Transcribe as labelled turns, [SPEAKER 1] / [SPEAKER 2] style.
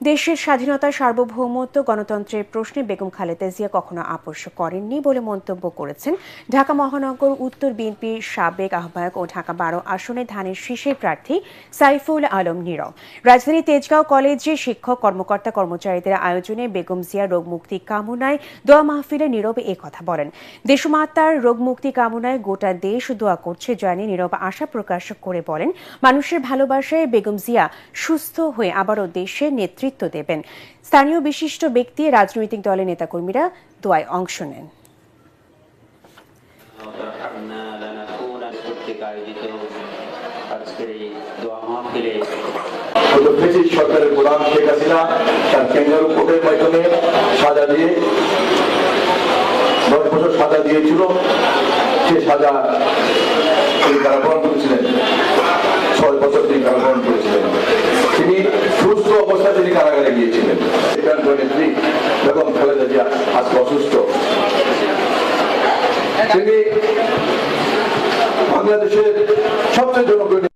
[SPEAKER 1] দেশের স্বাধীনতা, সার্বভৌমত্ব, গণতন্ত্রের প্রশ্নে বেগম খালেদা জিয়া কখনো আপোষ করেননি বলে মন্তব্য করেছেন ঢাকা মহানগর উত্তর বিএনপির সাবেক আহ্বায়ক ও ঢাকা বারো আসনে ধানের শীষের প্রার্থী সাইফুল আলম নীরব। রাজধানী তেজগাঁও কলেজে শিক্ষক, কর্মকর্তা, কর্মচারীদের আয়োজনে বেগম জিয়া রোগ মুক্তি কামনায় দোয়া মাহফিলে নীরব এ কথা বলেন। দেশমাতার রোগ মুক্তি কামনায় গোটা দেশ দোয়া করছে জানিয়ে নীরব আশা প্রকাশ করে বলেন, মানুষের ভালোবাসায় বেগম জিয়া সুস্থ হয়ে আবারও দেশের নেতৃত্ব নেতৃত্ব দেবেন। স্থানীয় বিশিষ্ট ব্যক্তি, রাজনৈতিক দলের নেতাকর্মীরা দোয়ায় অংশ নেন।
[SPEAKER 2] সাজা দিয়েছিল। সে সাজা অবস্থায় তিনি কারাগারে গিয়েছিলেন। এটার নেত্রী বেগম খালেদা জিয়া আজকে অসুস্থ। তিনি বাংলাদেশের সবচেয়ে জনপ্রিয়